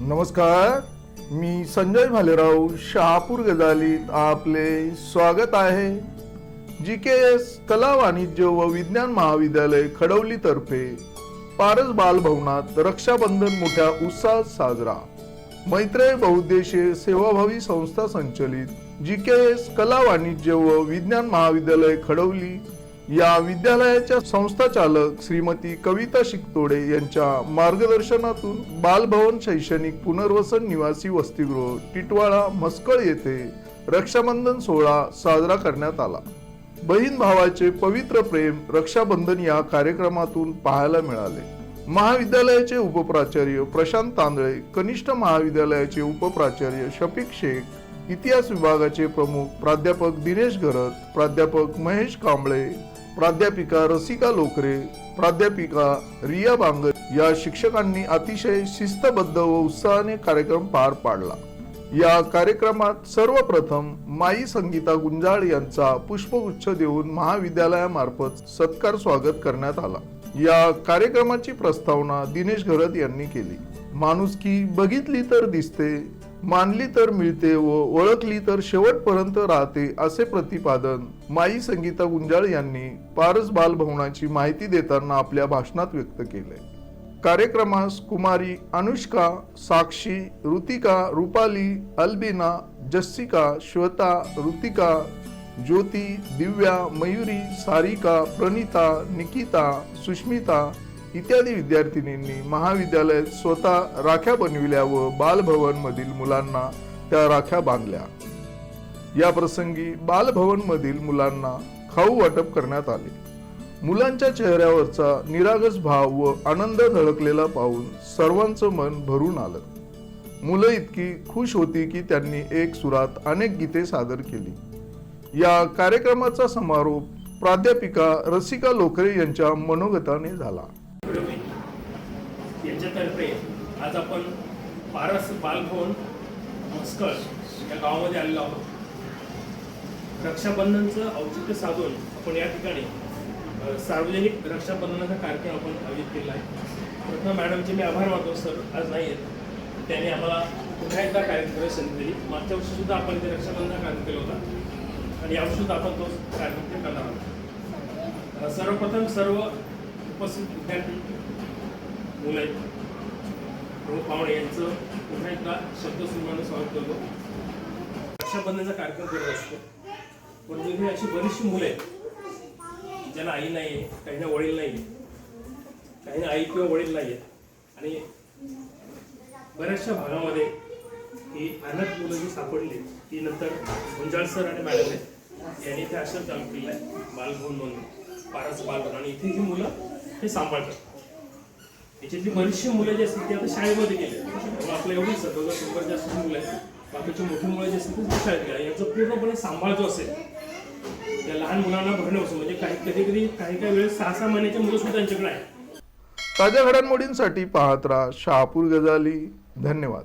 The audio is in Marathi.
नमस्कार मी संजय भालेराव शहापूर गजालीत आपले स्वागत आहे. जी के एस कला वाणिज्य व विज्ञान महाविद्यालय खडवलीतर्फे पारस बालभवनात रक्षाबंधन मोठ्या उत्साहात साजरा. मैत्रेय बहुद्देशीय सेवाभावी संस्था संचलित जी के एस कला वाणिज्य व विज्ञान महाविद्यालय खडवली या विद्यालयाच्या संस्थाचालक श्रीमती कविता शिकतोडे यांच्या मार्गदर्शनातून बालभवन शैक्षणिक पुनर्वसन निवासी वसतिगृह टिटवाळा मस्कळ येथे रक्षाबंधन सोहळा साजरा करण्यात आला. बहीण भावाचे पवित्र प्रेम रक्षाबंधन या कार्यक्रमातून पाहायला मिळाले. महाविद्यालयाचे उपप्राचार्य प्रशांत तांदळे कनिष्ठ महाविद्यालयाचे उपप्राचार्य शफिक शेख इतिहास विभागाचे प्रमुख प्राध्यापक दिनेश गरत प्राध्यापक महेश कांबळे प्राध्यापिका रसिका लोकरे प्राध्यापिका रिया बांगर या शिक्षकांनी अतिशय शिस्तबद्ध व उत्साहाने कार्यक्रम पार पाडला. या कार्यक्रमात सर्वप्रथम माई संगीता गुंजाळ यांचा पुष्पगुच्छ देऊन महाविद्यालयामार्फत सत्कार स्वागत करण्यात आला. या कार्यक्रमाची प्रस्तावना दिनेश घरत यांनी केली. माणुसकी बघितली तर दिसते मानली तर मिळते व ओळखली तर शेवटपर्यंत राहते असे प्रतिपादन माई संगीता गुंजाळ यांनी पारस बालभवनाची माहिती देताना आपल्या भाषणात व्यक्त केले. कार्यक्रमास कुमारी अनुष्का साक्षी ऋतिका रुपाली अल्बिना जस्सिका श्वेता ऋतिका ज्योती दिव्या मयुरी सारिका प्रणिता निकिता सुष्मिता इत्यादी विद्यार्थिनींनी महाविद्यालयात स्वतः राख्या बनविल्या व बालभवन मधील मुलांना त्या राख्या बांधल्या. या प्रसंगी बालभवन मधील मुलांना खाऊ वाटप करण्यात आले. मुलांच्या चेहऱ्यावरचा निरागस भाव व आनंद झळकलेला पाहून सर्वांचं मन भरून आलं. मुलं इतकी खुश होती की त्यांनी एक सुरात अनेक गीते सादर केली. या कार्यक्रमाचा समारोप प्राध्यापिका रसिका लोखरे यांच्या मनोगताने झाला. यांच्यातर्फे आज आपण पारस बालभवन मस्कळ या गावामध्ये आलेलो आहोत. रक्षाबंधनचं औचित्य साधून आपण या ठिकाणी सार्वजनिक रक्षाबंधनाचा कार्यक्रम आपण आयोजित केला आहे. प्रथम मॅडमचे मी आभार मानतो सर आज नाही आहेत. त्यांनी आम्हाला पुन्हा एकदा कार्यक्रम संधी दिली. मागच्या वर्षी सुद्धा आपण ते रक्षाबंधन कार्यक्रम केला होता. आणि यावर्षीसुद्धा आपण तो कार्यक्रम करणार आहोत. सर्वप्रथम सर्व उपस्थित विद्यार्थी मुलं आहेत प्रमुख पाहुणे यांचं पुन्हा एकदा शब्दसन्मानं स्वागत करतो. रक्षाबंधनाचा कार्यक्रम करत असतो. पण वेगळी अशी बरीचशी मुलं आहेत ज्यांना आई नाही आहे काहींना वडील नाही आहे काहींना आई किंवा वडील नाही आहेत. आणि बऱ्याचशा भागामध्ये ही अनाथ मुलं जी सापडली ती नंतर गुंजाळ सर आणि मॅडम आहेत. यांनी ते आश्रम चालू केला आहे बालभवन म्हणून पारस बालभवन. आणि इथे ही मुलं हे सांभाळतात. याच्यातली बरीचशी मुलं जी असतील ती आता शाळेमध्ये गेले. त्यामुळे आपलं एवढीच दोघं शंभर जास्त मुलं आहेत. बाकीची मोठी मुलं जी असतील ती शाळेत गेल्या यांचा पूर्णपणे सांभाळ जो असेल त्या लहान मुलांना भरणं असं म्हणजे काही कधी कधी काही काही वेळेस सहा सहा महिन्याची मुलं सुद्धा त्यांच्याकडे आहेत. ताज्या घडामोडींसाठी पाहत राहा शहापूर गजाली. धन्यवाद.